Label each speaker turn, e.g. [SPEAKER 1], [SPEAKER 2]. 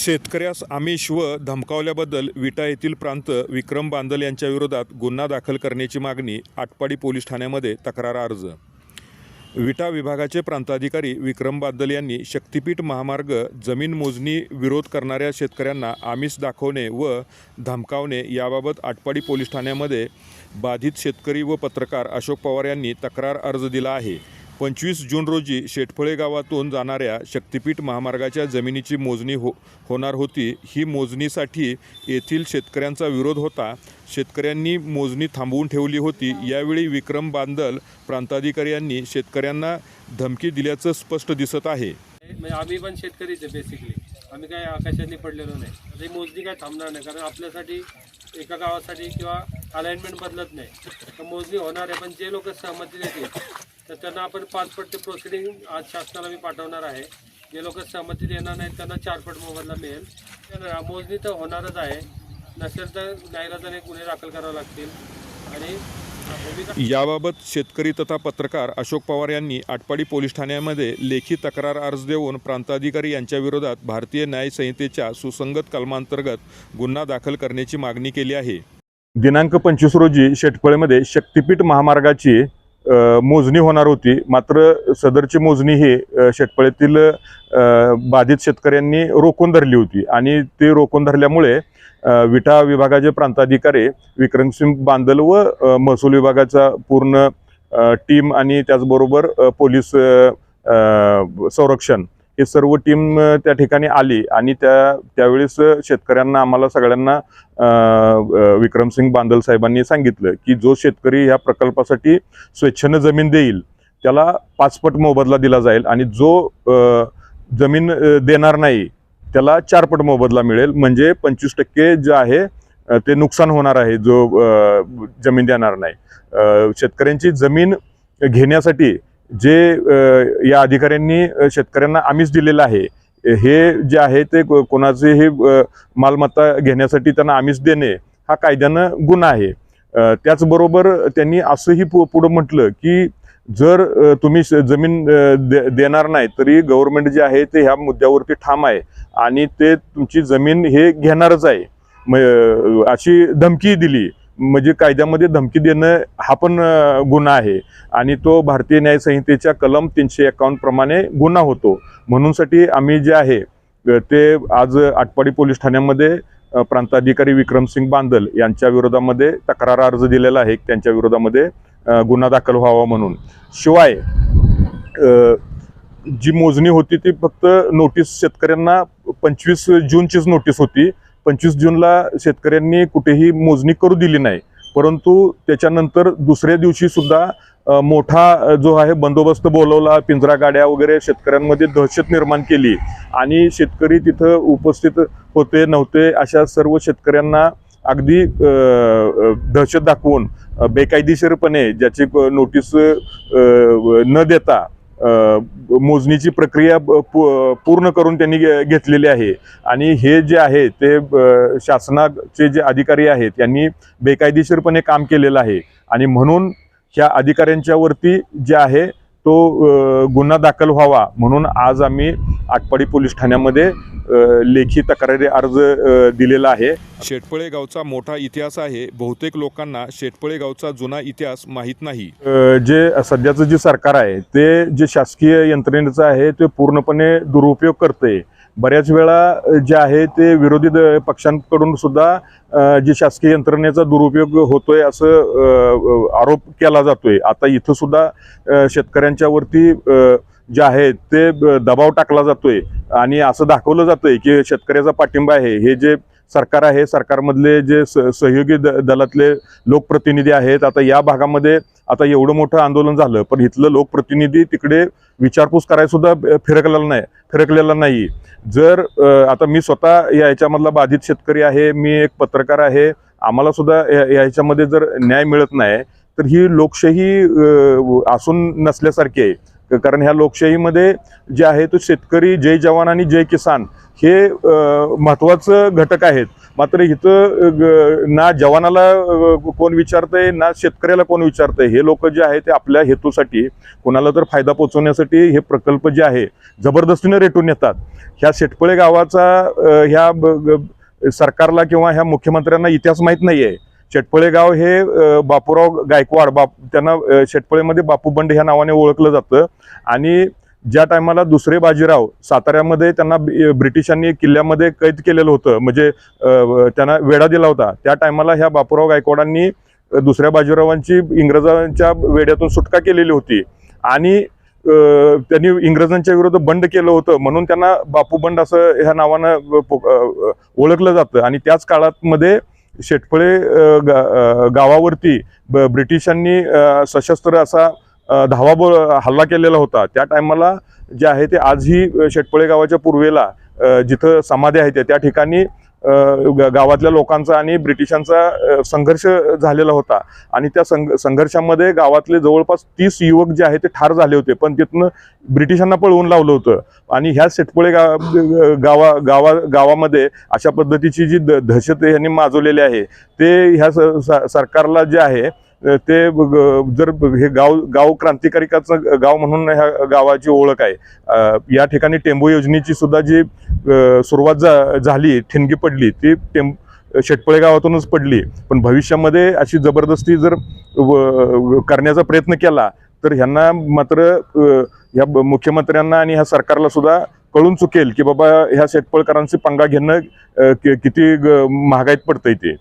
[SPEAKER 1] शेतकऱ्यास आमिष व धमकावल्याबद्दल विटा येथील प्रांत विक्रम बांदल यांच्या विरोधात गुन्हा दाखल करण्याची मागणी आटपाडी पोलीस ठाण्यामध्ये तक्रार अर्ज. विटा विभागाचे प्रांताधिकारी विक्रम बादल यांनी शक्तिपीठ महामार्ग जमीन मोजणी विरोध करणाऱ्या शेतकऱ्यांना आमिष दाखवणे व धमकावणे याबाबत आटपाडी पोलीस ठाण्यामध्ये बाधित शेतकरी व पत्रकार अशोक पवार यांनी तक्रार अर्ज दिला आहे. पंचवीस जून रोजी शेटफळे गावातून जाणाऱ्या शक्तिपीठ महामार्गाच्या जमिनीची मोजणी हो होणार होती. ही मोजणीसाठी येथील शेतकऱ्यांचा विरोध होता. शेतकऱ्यांनी मोजणी थांबवून ठेवली होती. यावेळी विक्रम बांदल प्रांताधिकारी यांनी शेतकऱ्यांना धमकी दिल्याचं स्पष्ट दिसत आहे.
[SPEAKER 2] म्हणजे आम्ही पण शेतकरीच आहे बेसिकली आम्ही काय आकाशाने पडलेलो नाही. मोजणी काय थांबणार नाही कारण आपल्यासाठी एका गावासाठी किंवा अलाइनमेंट बदलत नाही. तर मोजणी होणार आहे पण जे लोक सहमती देतील तर त्यांना आपण पाचपट ते प्रोसिडिंग आज शासनाला मी पाठवणार आहे. जे लोक सहमती देणार नाहीत त्यांना चारपट मोबदला मिळेल. तर मोजणी तर होणारच आहे. नसेल तर न्यायालयाने गुन्हे दाखल करावे लागतील. आणि
[SPEAKER 1] याबाबत शेतकरी तथा पत्रकार अशोक पवार यांनी आटपाडी पोलीस ठाण्यामध्ये लेखी तक्रार अर्ज देऊन प्रांताधिकारी यांच्याविरोधात भारतीय न्याय संहितेच्या सुसंगत कलमांतर्गत गुन्हा दाखल करण्याची मागणी केली आहे. दिनांक पंचवीस रोजी शेटफळेमध्ये शक्तिपीठ महामार्गाची मोजणी होणार होती. मात्र सदरची मोजणी ही अ, बाधित शेतकऱ्यांनी रोखून धरली होती. आणि ते रोखून धरल्यामुळे विटा विभागाचे प्रांताधिकारी विक्रमसिंग बांदल व महसूल विभागाचा पूर्ण टीम आणि त्याचबरोबर पोलीस संरक्षण हे सर्व टीम त्या ठिकाणी आली आणि त्या त्यावेळेस शेतकऱ्यांना आम्हाला सगळ्यांना विक्रमसिंग बांदल साहेबांनी सांगितलं की जो शेतकरी ह्या प्रकल्पासाठी स्वेच्छेनं जमीन देईल त्याला पाचपट मोबदला दिला जाईल आणि जो जमीन देणार नाही त्याला चारपट मोबदला मिळेल. म्हणजे पंचवीस टक्के जे आहे ते नुकसान होणार आहे जो जमीन देणार नाही. शेतकऱ्यांची जमीन घेण्यासाठी जे या अधिकाऱ्यांनी शेतकऱ्यांना आमिष दिलेलं आहे हे जे आहे ते को- कोणाचे हे मालमत्ता घेण्यासाठी त्यांना आमिष देणे हा कायद्यानं गुन्हा आहे. त्याचबरोबर त्यांनी असंही पु पुढं म्हटलं की जर तुम्ही श- जमीन दे- देणार नाही तरी गव्हर्नमेंट जे आहे ते ह्या मुद्द्यावरती ठाम आहे आणि ते तुमची जमीन हे घेणारच आहे. म अशी धमकी दिली. म्हणजे कायद्यामध्ये धमकी देणं हा पण गुन्हा आहे. आणि तो भारतीय न्यायसंहितेच्या कलम तीनशे एकावन्न प्रमाणे गुन्हा होतो. म्हणूनसाठी आम्ही जे आहे ते आज आटपाडी पोलीस ठाण्यामध्ये प्रांताधिकारी विक्रमसिंग बांदल यांच्या विरोधामध्ये तक्रार अर्ज दिलेला आहे. त्यांच्या विरोधामध्ये गुन्हा दाखल व्हावा म्हणून. शिवाय जी मोजणी होती ती फक्त नोटीस शेतकऱ्यांना पंचवीस जूनचीच नोटीस होती. पंचवीस जूनला शेतकऱ्यांनी कुठेही मोजणी करू दिली नाही. परंतु त्याच्यानंतर दुसऱ्या दिवशी सुद्धा मोठा जो आहे बंदोबस्त बोलवला पिंजरा गाड्या वगैरे शेतकऱ्यांमध्ये दहशत निर्माण केली. आणि शेतकरी तिथं उपस्थित होते नव्हते अशा सर्व शेतकऱ्यांना अगदी दहशत दाखवून बेकायदेशीरपणे ज्याची क- नोटीस न देता मोजणीची प्रक्रिया ब- पूर्ण करून त्यांनी घे- घेतलेली आहे. आणि हे जे आहे ते शासनाचे जे अधिकारी आहेत यांनी बेकायदेशीरपणे काम केलेलं आहे. आणि म्हणून ह्या अधिकाऱ्यांच्यावरती जे आहे तो गुन्हा दाखल व्हावा म्हणून आज आम्ही आटपाडी पोलीस ठाण्यामध्ये लेखी तक्रारी अर्ज दिलेला आहे. शेटपळे गावचा मोठा इतिहास आहे. बहुतेक लोकांना शेटपळे गावचा जुना इतिहास माहीत नाही. जे सध्याचं जे सरकार आहे ते जे शासकीय यंत्रणेचं आहे ते पूर्णपणे दुरुपयोग करते बऱ्याच वेळा जे आहे ते विरोधी द- पक्षांकडून सुद्धा जे शासकीय यंत्रणेचा दुरुपयोग होतोय असं आरोप केला जातोय. आता इथं सुद्धा शेतकऱ्यांच्यावरती जे आहे ते दबाव टाकला जातोय. आणि असं दाखवलं जातंय की शेतकऱ्याचा पाठिंबा आहे. हे जे सरकार आहे सरकारमधले जे स- सहयोगी द दलातले लोकप्रतिनिधी आहेत आता या भागामध्ये आता एवढं मोठं आंदोलन झालं पण इथलं लोकप्रतिनिधी तिकडे विचारपूस करायसुद्धा फिरकलेला नाही फिरकलेला नाही. जर आता मी स्वतः याच्यामधला बाधित शेतकरी आहे मी एक पत्रकार आहे आम्हाला सुद्धा या जर न्याय मिळत नाही तर ही लोकशाही असून नसल्यासारखी आहे. कारण ह्या लोकशाहीमध्ये जे आहे तो शेतकरी जय जवान आणि जय किसान हे महत्त्वाचं घटक आहेत. मात्र इथं ग- ना जवानाला कोण विचारतंय ना शेतकऱ्याला कोण विचारतंय हे लोक जे आहे ते आपल्या हेतूसाठी कोणाला तर फायदा पोचवण्यासाठी हे प्रकल्प जे आहे जबरदस्तीने रेटून येतात ह्या शेटपळे गावाचा ह्या ब- ग- सरकारला किंवा ह्या मुख्यमंत्र्यांना इतिहास माहीत नाही आहे शेटपळे गाव हे बापूराव गायकवाड बाप त्यांना शेटपळेमध्ये बापू बंड ह्या नावाने ओळखलं जातं. आणि ज्या टायमाला दुसरे बाजीराव साताऱ्यामध्ये त्यांना ब्रिटिशांनी किल्ल्यामध्ये कैद केलेलं होतं म्हणजे त्यांना वेढा दिला होता त्या टायमाला ह्या बापूराव गायकवाडांनी दुसऱ्या बाजीरावांची इंग्रजांच्या वेड्यातून सुटका केलेली होती. आणि त्यांनी इंग्रजांच्या विरुद्ध बंड केलं होतं म्हणून त्यांना बापू बंड असं ह्या नावानं ओळखलं जातं. आणि त्याच काळात मध्ये शेटफळे गा- गावावरती ब- ब्रिटिशांनी सशस्त्र असा धावा ब- हल्ला केलेला होता. त्या टायमाला जे आहे ते आजही शेटफळे शेटपळे गावाच्या पूर्वेला जिथं समाधी आहे त्या ठिकाणी गावातल्या लोकांचा आणि ब्रिटिशांचा संघर्ष झालेला होता. आणि त्या संघ संघर्षामध्ये गावातले जवळपास तीस युवक जे आहे ते ठार झाले होते. पण तिथनं ब्रिटिशांना पळवून लावलं होतं. आणि ह्या शेटपळे गा गावा गावा गावामध्ये अशा पद्धतीची जी द- दहशत यांनी माजवलेली आहे ते ह्या स- स- सरकारला जे आहे ते जर हे गाव गाव क्रांतिकारिकाचं गाव म्हणून ह्या गावाची ओळख आहे. या ठिकाणी टेंबू योजनेची सुद्धा जी सुरुवात झा झाली ठिणगी पडली ती टेंब शेटपळे गावातूनच पडली. पण भविष्यामध्ये अशी जबरदस्ती जर व- करण्याचा प्रयत्न केला तर ह्यांना मात्र ह्या मुख्यमंत्र्यांना आणि ह्या सरकारला सुद्धा कळून चुकेल की बाबा ह्या शेटपळकरांचे पंगा घेणं किती ग- महागाईत पडतंय ते.